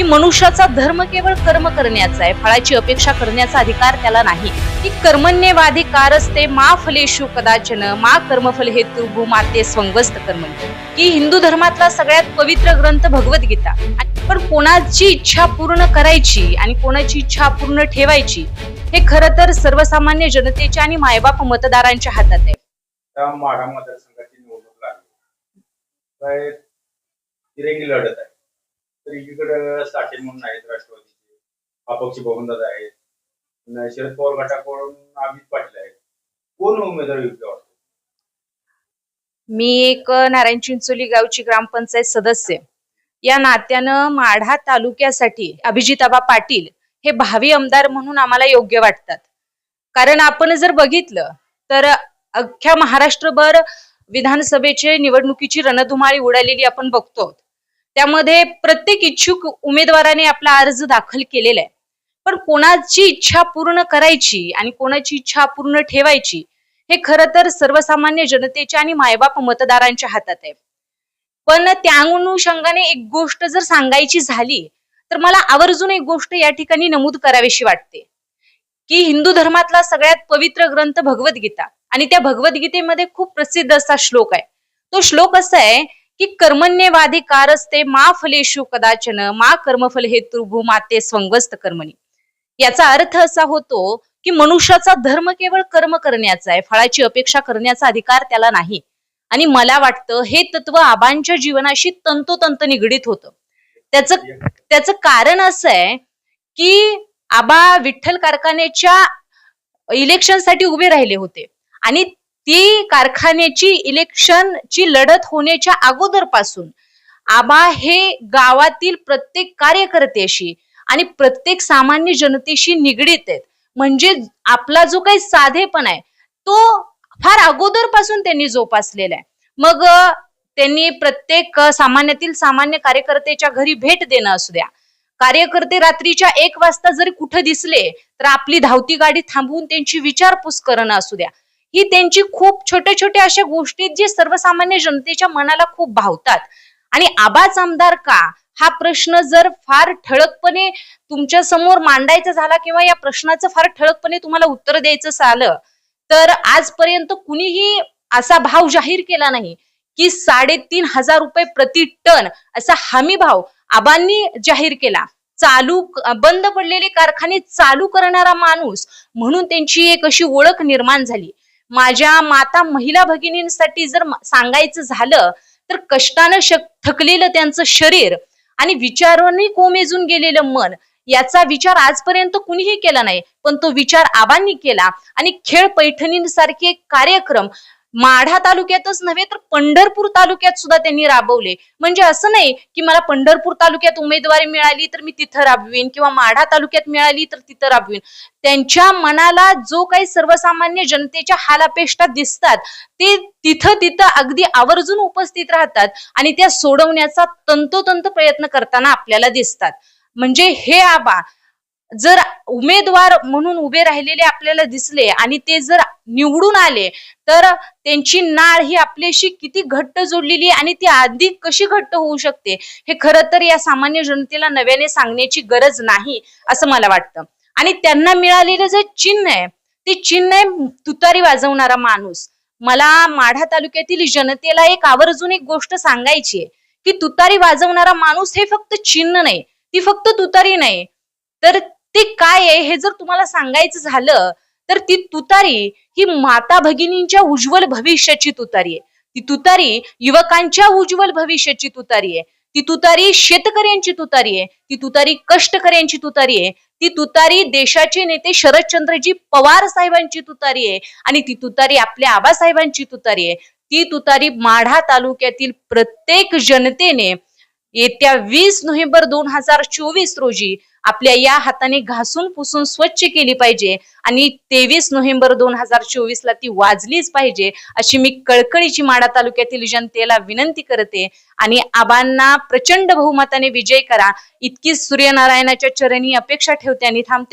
की मनुष्याचा धर्म केवळ कर्म करण्याचा आहे. फळाची अपेक्षा करण्याचा अधिकार त्याला नाही. की कर्मण्यवाधिकारस्ते मा फलेषु कदाचन मा कर्मफल हेतु भूमाते स्वंगस्त कर्म की हिंदू धर्मातला सगळ्यात पवित्र ग्रंथ भगवद्गीता पण कोणाची इच्छा पूर्ण करायची आणि कोणाची इच्छा पूर्ण ठेवायची हे खरं तर सर्वसामान्य जनतेच्या आणि मायबाप मतदारांच्या हातात आहे. माढा मतदारसंघाची निवडणूक लागली. तिरंगी लढत आहे. तर एकीकडे साठे म्हणून आहेत राष्ट्रवादीचे. अपक्ष बबनदादा आहेत. न शरद पवार गटाकडून अमित पाटील आहेत. कोण उमेदवार योग्य वाटतो? मी एक नारायण चिंचोली गावची ग्रामपंचायत सदस्य. या नात्यानं माढा तालुक्यासाठी अभिजिताबा पाटील हे भावी आमदार म्हणून आम्हाला योग्य वाटतात. कारण आपण जर बघितलं तर अख्ख्या महाराष्ट्रभर विधानसभेचे निवडणुकीची रणधुमाळी उडालेली आपण बघतो त्यामध्ये प्रत्येक इच्छुक उमेदवाराने आपला अर्ज दाखल केलेला आहे. पण कोणाची इच्छा पूर्ण करायची आणि कोणाची इच्छा पूर्ण ठेवायची हे खरं तर सर्वसामान्य जनतेच्या आणि मायबाप मतदारांच्या हातात आहे. पण त्या अनुषंगाने एक गोष्ट जर सांगायची झाली तर मला आवर्जून एक गोष्ट या ठिकाणी नमूद करावीशी वाटते. की हिंदू धर्मातला सगळ्यात पवित्र ग्रंथ भगवद्गीता आणि त्या भगवद्गीतेमध्ये खूप प्रसिद्ध असा श्लोक आहे. तो श्लोक असा आहे की कर्मण्यवाधिकारस्ते मा फलेषु कदाचन मा कर्मफल हेतु भूमाते स्वंगस्त कर्मणी. याचा अर्थ असा होतो की मनुष्याचा धर्म केवळ कर्म करण्याचा आहे फळाची अपेक्षा करण्याचा अधिकार त्याला नाही. आणि मला वाटतं हे तत्व आबांच्या जीवनाशी तंतोतंत निगडीत होतं. त्याचं त्याचं कारण असं आहे की आबा विठ्ठल कारखान्याच्या इलेक्शनसाठी उभे राहिले होते. आणि ती कारखान्याची इलेक्शनची लढत होण्याच्या अगोदरपासून आबा हे गावातील प्रत्येक कार्यकर्त्याशी आणि प्रत्येक सामान्य जनतेशी निगडीत आहेत. म्हणजे आपला जो काही साधेपण आहे तो फार अगोदरपासून त्यांनी जोपासलेला आहे. मग त्यांनी प्रत्येक सामान्यातील सामान्य कार्यकर्त्याच्या घरी भेट देणं असू द्या. कार्यकर्ते रात्रीच्या एक वाजता जरी कुठं दिसले तर आपली धावती गाडी थांबवून त्यांची विचारपूस करणं असू द्या. ही त्यांची खूप छोट्या छोट्या अशा गोष्टी जे सर्वसामान्य जनतेच्या मनाला खूप भावतात. आणि आबाच आमदार का? हा प्रश्न जर फार ठळकपणे तुमच्यासमोर मांडायचा झाला किंवा या प्रश्नाचं फार ठळकपणे तुम्हाला उत्तर द्यायचं झालं तर आजपर्यंत कुणीही असा भाव जाहीर केला नाही की साडेतीन हजार रुपये प्रति टन असा हमी भाव आबांनी जाहीर केला. चालू बंद पडलेले कारखाने चालू करणारा माणूस म्हणून त्यांची एक अशी ओळख निर्माण झाली. माझ्या माता महिला भगिनींसाठी जर सांगायचं झालं तर कष्टानं शक थकलेलं त्यांचं शरीर आणि विचारांनी कोमेजून गेलेलं मन याचा विचार आजपर्यंत कुणीही केला नाही. पण तो विचार आबांनी केला. आणि खेळ पैठणींसारखे कार्यक्रम माढा तालुक्यातच नव्हे तर पंढरपूर तालुक्यात सुद्धा त्यांनी राबवले. म्हणजे असं नाही की मला पंढरपूर तालुक्यात उमेदवारी मिळाली तर मी तिथं राबवीन किंवा माढा तालुक्यात मिळाली तर तिथं राबवीन. त्यांच्या मनाला जो काही सर्वसामान्य जनतेच्या हालापेष्टा दिसतात ते तिथं तिथं अगदी आवर्जून उपस्थित राहतात आणि त्या सोडवण्याचा तंतोतंत प्रयत्न करताना आपल्याला दिसतात. म्हणजे हे आबा जर उमेदवार म्हणून उभे राहिलेले आपल्याला दिसले आणि ते जर निवडून आले तर त्यांची नाळ ही आपल्याशी किती घट्ट जोडलेली आहे आणि ती अधिक कशी घट्ट होऊ शकते? हे खरं तर या सामान्य जनतेला नव्याने सांगण्याची गरज नाही असं मला वाटतं. आणि त्यांना मिळालेलं जे चिन्ह आहे ते चिन्ह आहे तुतारी वाजवणारा माणूस. मला माढा तालुक्यातील जनतेला एक आवर्जून एक गोष्ट सांगायची आहे की तुतारी वाजवणारा माणूस हे फक्त चिन्ह नाही ती फक्त तुतारी नाही. तर ते काय आहे हे जर तुम्हाला सांगायचं झालं तर ती तुतारी ही माता भगिनींच्या उज्ज्वल भविष्याची तुतारी आहे. ती तुतारी युवकांच्या उज्ज्वल भविष्याची तुतारी आहे. ती तुतारी शेतकऱ्यांची तुतारी आहे. ती तुतारी कष्टकऱ्यांची तुतारी आहे. ती तुतारी देशाचे नेते शरदचंद्रजी पवार साहेबांची तुतारी आहे आणि ती तुतारी आपल्या आबासाहेबांची तुतारी आहे. ती तुतारी माढा तालुक्यातील प्रत्येक जनतेने येत्या वीस नोव्हेंबर दोन हजार चोवीस रोजी आपल्या या हाताने घासून पुसून स्वच्छ केली पाहिजे आणि तेवीस नोव्हेंबर दोन हजार चोवीस ला ती वाजलीच पाहिजे अशी मी कळकळीची माडा तालुक्यातील जनतेला विनंती करते. आणि आबांना प्रचंड बहुमताने विजय करा. इतकी सूर्यनारायणाच्या चरणी अपेक्षा ठेवते आणि थांबते.